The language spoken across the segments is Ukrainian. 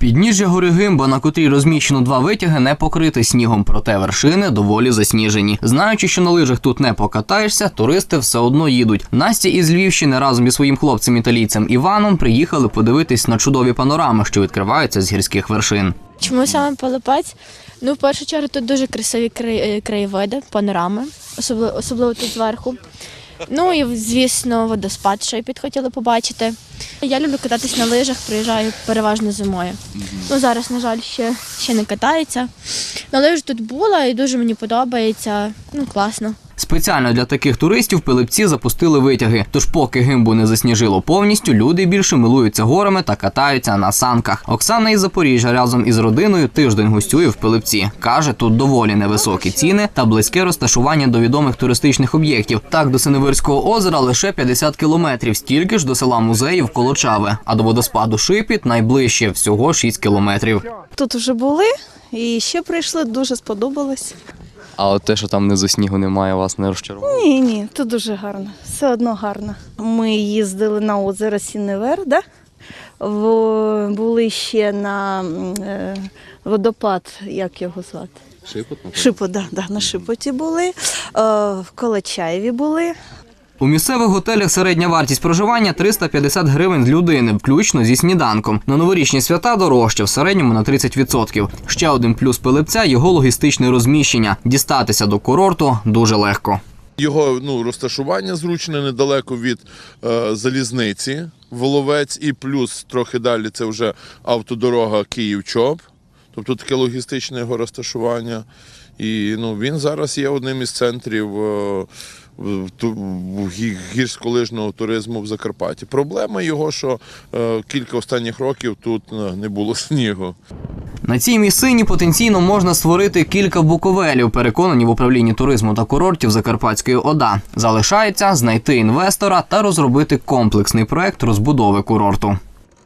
Підніжжя гори Гимба, на котрій розміщено два витяги, не покрите снігом, проте вершини доволі засніжені. Знаючи, що на лижах тут не покатаєшся, туристи все одно їдуть. Настя із Львівщини разом із своїм хлопцем італійцем Іваном приїхали подивитись на чудові панорами, що відкриваються з гірських вершин. Чому саме Пилипець? Ну, в першу чергу, тут дуже красиві е, краєвиди, панорами, особливо, особливо тут зверху. Ну і, звісно, водоспад ще й підхотіли побачити. Я люблю кататись на лижах, приїжджаю переважно зимою. Ну, зараз, на жаль, ще, ще не катається. На лижах тут була і дуже мені подобається. Ну, класно. Спеціально для таких туристів пилипці запустили витяги. Тож, поки гимбу не засніжило повністю, люди більше милуються горами та катаються на санках. Оксана із Запоріжжя разом із родиною тиждень гостює в пилипці. каже, тут доволі невисокі ціни та близьке розташування до відомих туристичних об'єктів. Так, до Синевирського озера лише 50 кілометрів, стільки ж до села музеїв Колочаве, а до водоспаду Шипіт найближче всього 6 кілометрів. Тут вже були і ще прийшли, дуже сподобалось. А от те, що там низу снігу немає, вас не розчарувало? Ні, ні, тут дуже гарно, все одно гарно. Ми їздили на озеро Сіневер, да? В, були ще на е, водопад, як його звати? Шипот? Шипот, да, да, на Шипоті були, е, в Колочаєві були. У місцевих готелях середня вартість проживання 350 гривень з людини, включно зі сніданком. На новорічні свята дорожче, в середньому на 30%. Ще один плюс пилипця його логістичне розміщення. Дістатися до курорту дуже легко. Його ну, розташування зручне недалеко від е, залізниці, Воловець, і плюс трохи далі це вже автодорога Київ-Чоп. Тобто таке логістичне його розташування. І ну, він зараз є одним із центрів е, гірськолижного туризму в Закарпатті. Проблема його, що е, кілька останніх років тут е, не було снігу. На цій місцині потенційно можна створити кілька буковелів, переконані в управлінні туризму та курортів Закарпатської ОДА. Залишається знайти інвестора та розробити комплексний проект розбудови курорту.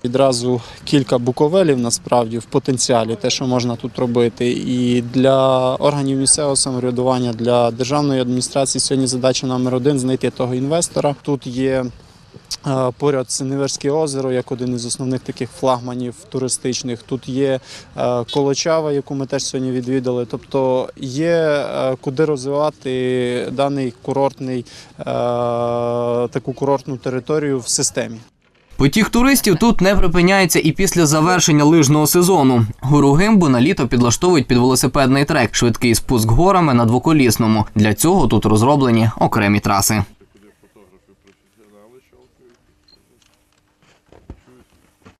Відразу кілька буковелів насправді в потенціалі, те, що можна тут робити. І для органів місцевого самоврядування, для державної адміністрації сьогодні задача номер один знайти того інвестора. Тут є е, поряд Синеверське озеро, як один із основних таких флагманів туристичних. Тут є е, Колочава, яку ми теж сьогодні відвідали. Тобто є е, куди розвивати даний курортний таку курортну територію в системі. Потік туристів тут не припиняється і після завершення лижного сезону. Гору Гимбу на літо підлаштовують під велосипедний трек, швидкий спуск горами на двоколісному. Для цього тут розроблені окремі траси.